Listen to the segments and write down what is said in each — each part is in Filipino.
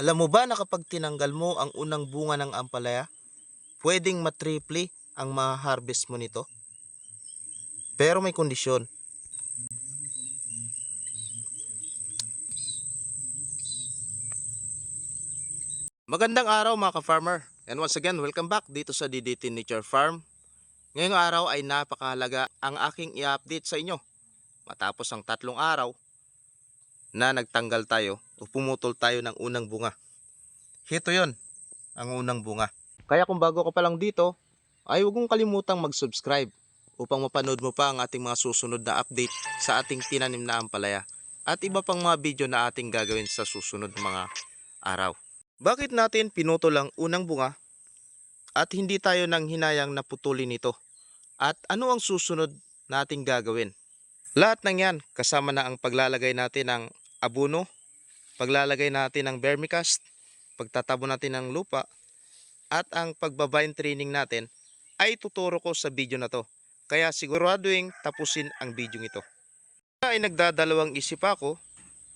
Alam mo ba na kapag tinanggal mo ang unang bunga ng ampalaya, pwedeng matriple ang ma-harvest mo nito? Pero may kondisyon. Magandang araw mga ka-farmer. And once again, welcome back dito sa DDT Nature Farm. Ngayong araw ay napakahalaga ang aking i-update sa inyo. Matapos ang tatlong araw na nagtanggal tayo o pumutol tayo ng unang bunga. Ito yon ang unang bunga. Kaya kung bago ka pa lang dito, ay huwag mong kalimutang mag-subscribe upang mapanood mo pa ang ating mga susunod na update sa ating tinanim na ampalaya at iba pang mga video na ating gagawin sa susunod mga araw. Bakit natin pinutol ang unang bunga at hindi tayo nang hinayang na putulin ito? At ano ang susunod nating gagawin? Lahat ng yan kasama na ang paglalagay natin ng abono, paglalagay natin ng vermicast, pagtatabo natin ng lupa, at ang pagbabine training natin ay tuturo ko sa video na to. Kaya siguraduhin tapusin ang video ito. Ay nagdadalawang isip ako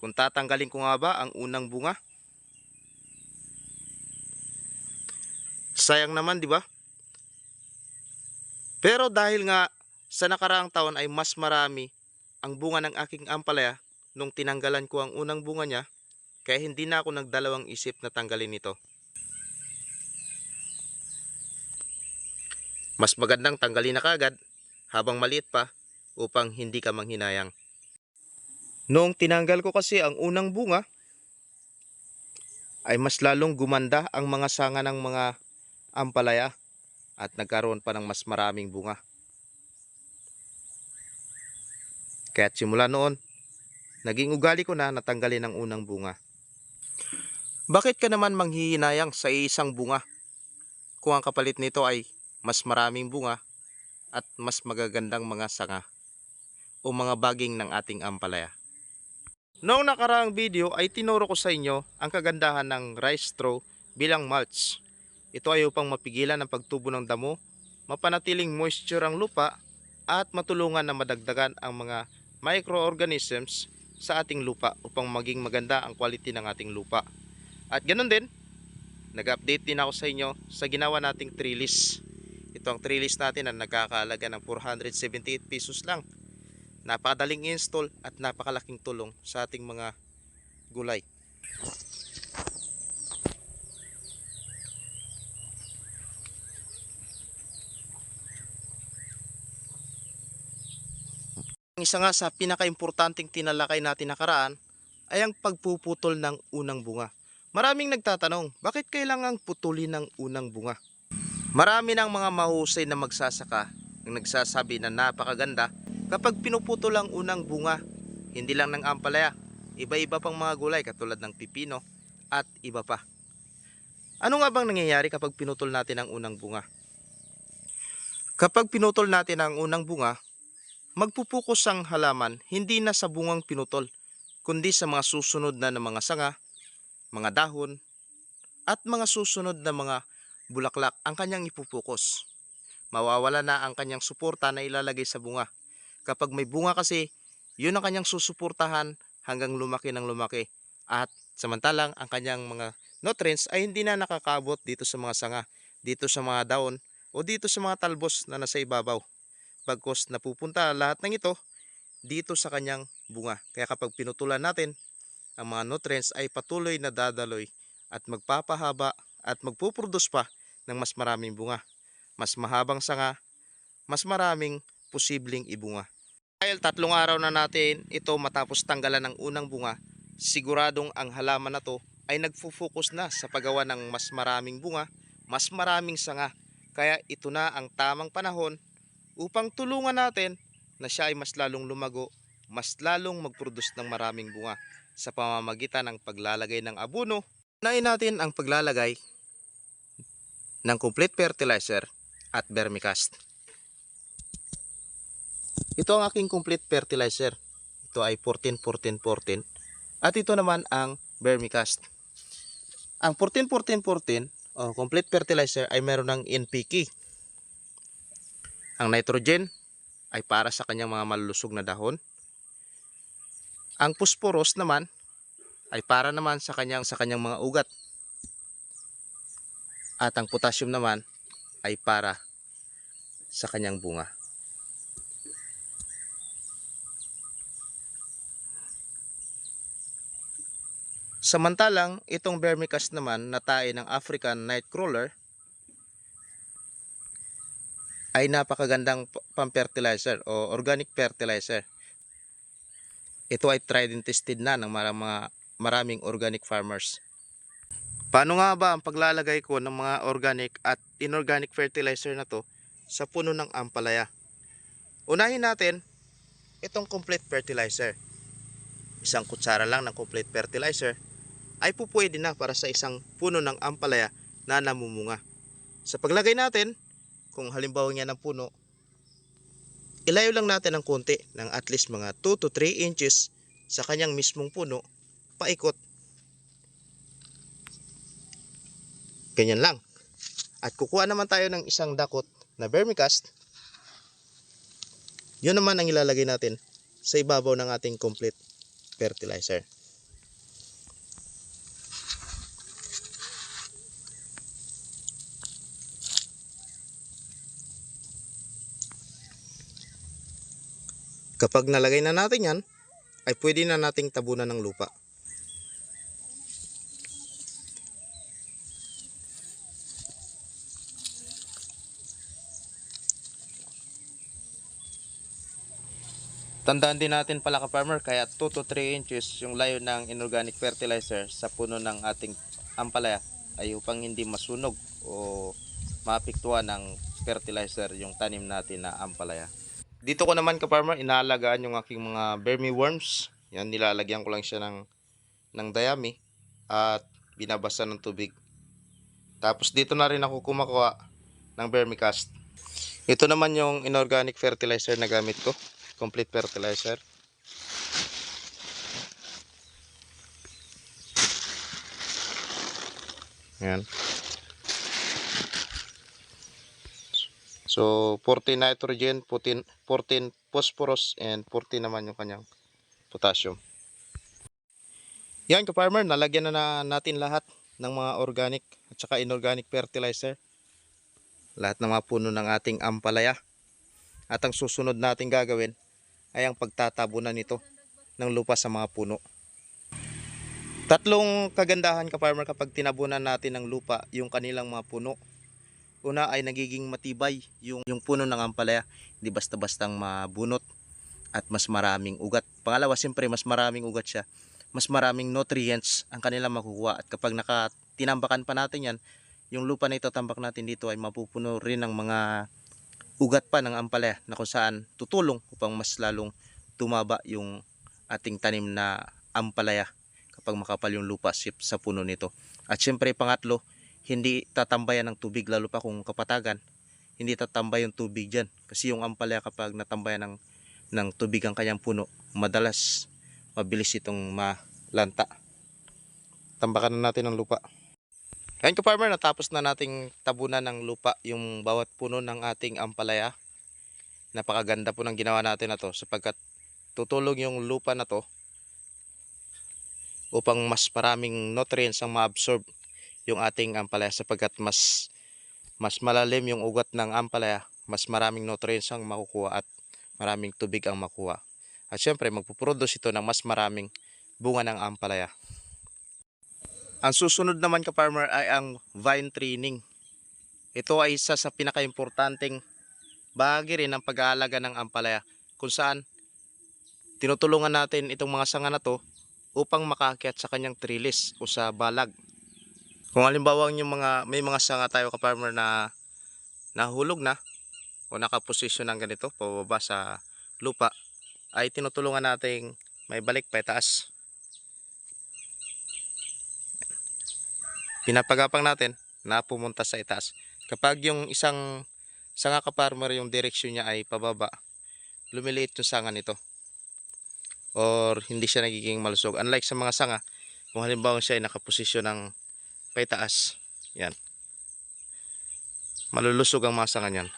kung tatanggalin ko nga ba ang unang bunga. Sayang naman, di ba? Pero dahil nga sa nakaraang taon ay mas marami ang bunga ng aking ampalaya nung tinanggalan ko ang unang bunga niya, kaya hindi na ako nagdalawang isip na tanggalin ito. Mas magandang tanggalin na kagad habang maliit pa upang hindi ka manghinayang. Noong tinanggal ko kasi ang unang bunga, ay mas lalong gumanda ang mga sanga ng mga ampalaya at nagkaroon pa ng mas maraming bunga. Kaya simula noon, naging ugali ko na natanggalin ang unang bunga. Bakit ka naman manghihinayang sa isang bunga kung ang kapalit nito ay mas maraming bunga at mas magagandang mga sanga o mga baging ng ating ampalaya? Noong nakaraang video ay tinuro ko sa inyo ang kagandahan ng rice straw bilang mulch. Ito ay upang mapigilan ang pagtubo ng damo, mapanatiling moisture ang lupa, at matulungan na madagdagan ang mga microorganisms sa ating lupa upang maging maganda ang quality ng ating lupa. At ganun din, nag-update din ako sa inyo sa ginawa nating trellis. Ito ang trellis natin na nagkakalaga ng 478 pesos lang. Napakadaling install at napakalaking tulong sa ating mga gulay. Isa nga sa pinakaimportanteng tinalakay natin nakaraan ay ang pagpuputol ng unang bunga. Maraming nagtatanong, bakit kailangang putulin ng unang bunga? Marami ng mga mahusay na magsasaka ang nagsasabi na napakaganda kapag pinuputol ang unang bunga. Hindi lang ng ampalaya, iba-iba pang mga gulay katulad ng pipino at iba pa. Ano nga bang nangyayari kapag pinutol natin ang unang bunga? Kapag pinutol natin ang unang bunga, magpupukus ang halaman hindi na sa bungang pinutol, kundi sa mga susunod na, na mga sanga, mga dahon, at mga susunod na mga bulaklak ang kanyang ipupukus. Mawawala na ang kanyang suporta na ilalagay sa bunga. Kapag may bunga kasi, yun ang kanyang susuportahan hanggang lumaki ng lumaki. At samantalang ang kanyang mga nutrients ay hindi na nakakabot dito sa mga sanga, dito sa mga daon, o dito sa mga talbos na nasa ibabaw bagkos napupunta lahat ng ito dito sa kanyang bunga. Kaya kapag pinutulan natin, ang mga nutrients ay patuloy na dadaloy at magpapahaba at magpuproduce pa ng mas maraming bunga. Mas mahabang sanga, mas maraming posibleng ibunga. Dahil tatlong araw na natin ito matapos tanggalan ng unang bunga, siguradong ang halaman na to ay nagfo-focus na sa paggawa ng mas maraming bunga, mas maraming sanga. Kaya ito na ang tamang panahon upang tulungan natin na siya ay mas lalong lumago, mas lalong mag-produce ng maraming bunga sa pamamagitan ng paglalagay ng abono. Unahin natin ang paglalagay ng complete fertilizer at vermicast. Ito ang aking complete fertilizer. Ito ay 14 14 14 at ito naman ang vermicast. Ang 14 14 14 o complete fertilizer ay meron ng NPK ang nitrogen ay para sa kanyang mga malulusog na dahon. Ang phosphorus naman ay para naman sa kanyang sa kanyang mga ugat. At ang potassium naman ay para sa kanyang bunga. Samantalang, itong vermicast naman na tae ng African Nightcrawler ay napakagandang pang-fertilizer o organic fertilizer. Ito ay tried and tested na ng mga maraming organic farmers. Paano nga ba ang paglalagay ko ng mga organic at inorganic fertilizer na to sa puno ng ampalaya? Unahin natin itong complete fertilizer. Isang kutsara lang ng complete fertilizer ay pupwede na para sa isang puno ng ampalaya na namumunga. Sa paglagay natin, kung halimbawa niya ng puno, ilayo lang natin ng konti ng at least mga 2 to 3 inches sa kanyang mismong puno, paikot. Ganyan lang. At kukuha naman tayo ng isang dakot na vermicast. Yun naman ang ilalagay natin sa ibabaw ng ating complete fertilizer. Kapag nalagay na natin yan, ay pwede na nating tabunan ng lupa. Tandaan din natin pala ka farmer kaya 2 to 3 inches yung layo ng inorganic fertilizer sa puno ng ating ampalaya ay upang hindi masunog o maapektuhan ng fertilizer yung tanim natin na ampalaya. Dito ko naman ka farmer inaalagaan yung aking mga vermiworms. Yan nilalagyan ko lang siya ng ng dayami at binabasa ng tubig. Tapos dito na rin ako kumakuha ng vermicast. Ito naman yung inorganic fertilizer na gamit ko complete fertilizer. Ayan. So, 40 nitrogen, 14, 14 phosphorus, and 40 naman yung kanyang potassium. Yan ka-farmer, nalagyan na, na natin lahat ng mga organic at saka inorganic fertilizer. Lahat ng mga puno ng ating ampalaya. At ang susunod natin gagawin ay ang pagtatabunan nito ng lupa sa mga puno. Tatlong kagandahan ka farmer kapag tinabunan natin ng lupa yung kanilang mga puno. Una ay nagiging matibay yung, yung puno ng ampalaya, hindi basta-bastang mabunot at mas maraming ugat. Pangalawa, siyempre mas maraming ugat siya, mas maraming nutrients ang kanilang makukuha at kapag nakatinambakan pa natin yan, yung lupa na ito tambak natin dito ay mapupuno rin ng mga ugat pa ng ampalaya na kung saan tutulong upang mas lalong tumaba yung ating tanim na ampalaya kapag makapal yung lupa sa puno nito. At syempre pangatlo, hindi tatambayan ng tubig lalo pa kung kapatagan. Hindi tatambay yung tubig dyan. Kasi yung ampalaya kapag natambayan ng, ng tubig ang kanyang puno, madalas mabilis itong malanta. Tambakan na natin ng lupa. Ayun ka farmer, natapos na nating tabunan ng lupa yung bawat puno ng ating ampalaya. Napakaganda po ng ginawa natin na to sapagkat tutulong yung lupa na to upang mas maraming nutrients ang ma-absorb yung ating ampalaya sapagkat mas mas malalim yung ugat ng ampalaya, mas maraming nutrients ang makukuha at maraming tubig ang makuha. At syempre magpuproduce ito ng mas maraming bunga ng ampalaya. Ang susunod naman ka farmer ay ang vine training. Ito ay isa sa pinakaimportanteng bahagi rin ng pag-aalaga ng ampalaya kung saan tinutulungan natin itong mga sanga na to upang makakyat sa kanyang trellis o sa balag. Kung halimbawa yung mga may mga sanga tayo ka farmer na nahulog na o nakaposisyon ng ganito pababa sa lupa ay tinutulungan nating may balik pa itaas. Pinapagapang natin na pumunta sa itaas. Kapag yung isang sanga ka farmer yung direksyon niya ay pababa, lumiliit yung sanga nito. Or hindi siya nagiging malusog. Unlike sa mga sanga, kung halimbawa siya ay nakaposisyon ng paitaas, yan. Malulusog ang mga sanga niyan.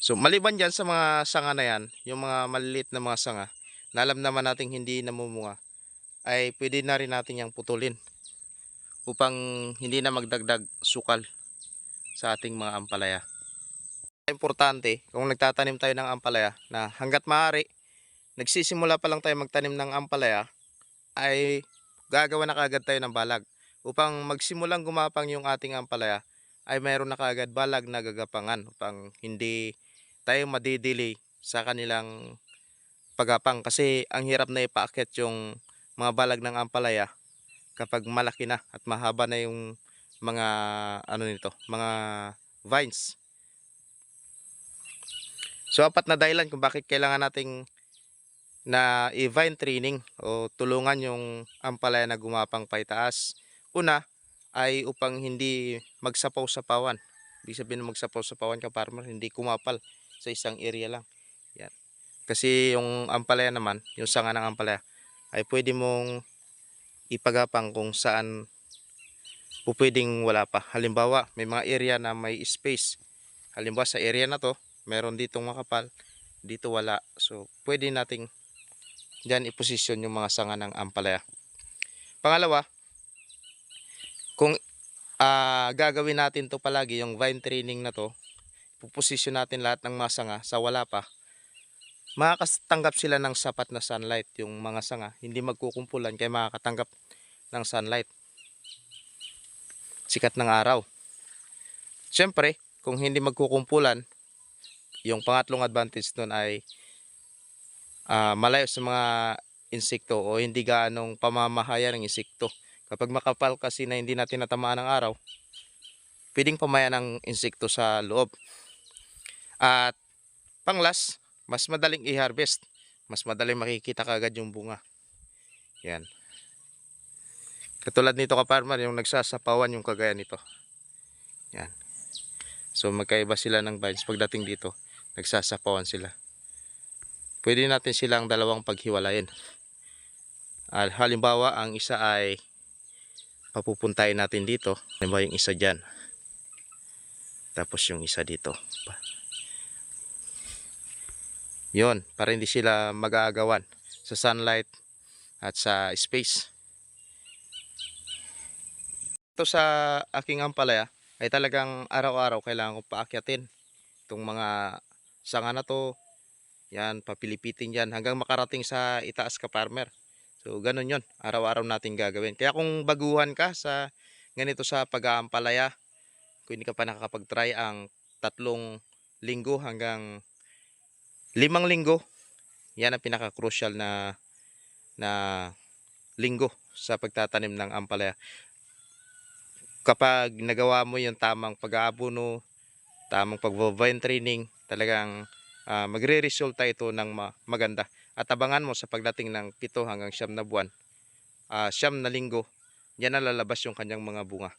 So maliban dyan sa mga sanga na yan, yung mga maliliit na mga sanga, na alam naman nating hindi namumunga, ay pwede na rin natin yung putulin upang hindi na magdagdag sukal sa ating mga ampalaya. Importante, kung nagtatanim tayo ng ampalaya na hanggat maaari, nagsisimula pa lang tayo magtanim ng ampalaya, ay gagawa na kaagad tayo ng balag. Upang magsimulang gumapang yung ating ampalaya, ay mayroon na kaagad balag na gagapangan upang hindi tayo madidelay sa kanilang pagapang kasi ang hirap na ipaakyat yung mga balag ng ampalaya kapag malaki na at mahaba na yung mga ano nito, mga vines. So apat na dahilan kung bakit kailangan nating na i-vine training o tulungan yung ampalaya na gumapang pa itaas. Una ay upang hindi magsapaw-sapawan. Ibig sabihin magsapaw-sapawan ka farmer, hindi kumapal sa isang area lang. Yan. Kasi yung ampalaya naman, yung sanga ng ampalaya, ay pwede mong ipagapang kung saan po pwedeng wala pa. Halimbawa, may mga area na may space. Halimbawa sa area na to, meron ditong makapal, dito wala. So, pwede nating dyan iposisyon yung mga sanga ng ampalaya. Pangalawa, kung ah, gagawin natin to palagi, yung vine training na to, puposisyon natin lahat ng mga sanga sa wala pa, makakatanggap sila ng sapat na sunlight yung mga sanga, hindi magkukumpulan kaya makakatanggap ng sunlight. Sikat ng araw. Siyempre, kung hindi magkukumpulan, yung pangatlong advantage nun ay ah, malayo sa mga insekto o hindi gaanong pamamahaya ng insekto. Kapag makapal kasi na hindi natin natamaan ng araw, pwedeng pamaya ng insekto sa loob. At panglas, mas madaling i-harvest. Mas madaling makikita kagad yung bunga. Yan. Katulad nito ka farmer, yung nagsasapawan yung kagaya nito. Yan. So magkaiba sila ng vines pagdating dito, nagsasapawan sila. Pwede natin silang dalawang paghiwalayin. Ah, halimbawa, ang isa ay papupuntahin natin dito. Halimbawa yung isa dyan. Tapos yung isa dito. Yon, para hindi sila mag-aagawan sa sunlight at sa space. Ito sa aking ampalaya ay talagang araw-araw kailangan ko paakyatin itong mga sanga na to. Yan, papilipitin yan hanggang makarating sa itaas ka farmer. So, ganun yon Araw-araw natin gagawin. Kaya kung baguhan ka sa ganito sa pag-aampalaya, kung hindi ka pa nakakapag-try ang tatlong linggo hanggang limang linggo, yan ang pinaka-crucial na na linggo sa pagtatanim ng ampalaya. Kapag nagawa mo yung tamang pag-aabono, tamang pag-vine training, talagang ah, magre-resulta ito ng ma- maganda. At abangan mo sa pagdating ng pito hanggang siyam na buwan, ah, siyam na linggo, yan na lalabas yung kanyang mga bunga.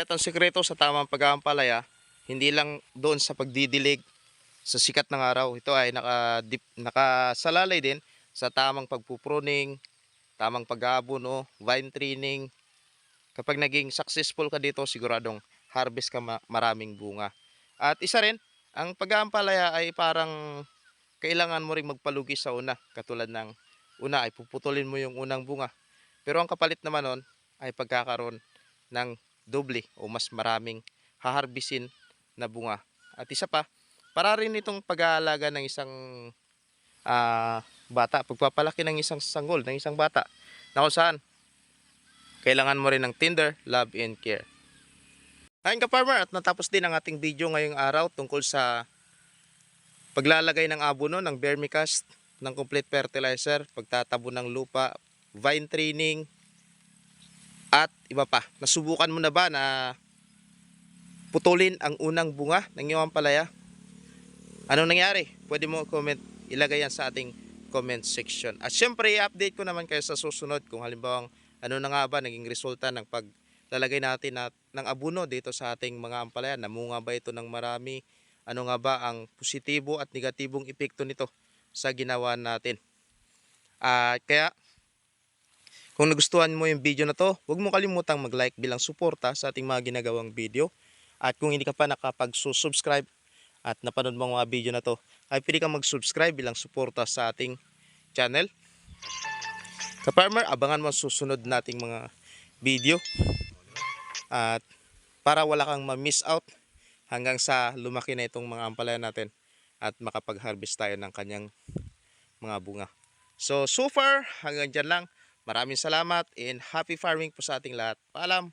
At ang sikreto sa tamang pag-aampalaya, hindi lang doon sa pagdidilig sa sikat ng araw. Ito ay naka, nakasalalay din sa tamang pagpupruning, tamang pag-aabono, vine training. Kapag naging successful ka dito, siguradong harvest ka ma- maraming bunga. At isa rin, ang pag-aampalaya ay parang kailangan mo ring magpalugi sa una. Katulad ng una ay puputulin mo yung unang bunga. Pero ang kapalit naman nun ay pagkakaroon ng doble o mas maraming haharbisin na bunga. At isa pa, para rin itong pag-aalaga ng isang ah, bata, pagpapalaki ng isang sanggol, ng isang bata, na kung saan kailangan mo rin ng tender, love, and care. Ayun ka farmer at natapos din ang ating video ngayong araw tungkol sa paglalagay ng abono ng vermicast, ng complete fertilizer, pagtatabo ng lupa, vine training, at iba pa. Nasubukan mo na ba na putulin ang unang bunga ng iyong ampalaya? Anong nangyari? Pwede mo comment, ilagay yan sa ating comment section. At syempre, i-update ko naman kayo sa susunod kung halimbawa ano na nga ba naging resulta ng paglalagay natin na, ng abuno dito sa ating mga ampalaya. Namunga ba ito ng marami? Ano nga ba ang positibo at negatibong epekto nito sa ginawa natin? At kaya, kung nagustuhan mo yung video na to, huwag mo kalimutang mag-like bilang suporta sa ating mga ginagawang video. At kung hindi ka pa nakapag-subscribe at napanood mo ang mga video na to, ay pwede kang mag-subscribe bilang suporta sa ating channel. Ka-farmer, abangan mo ang susunod nating mga video. At para wala kang ma-miss out hanggang sa lumaki na itong mga ampalaya natin at makapag-harvest tayo ng kanyang mga bunga. So, so far, hanggang dyan lang. Maraming salamat and happy farming po sa ating lahat. Paalam!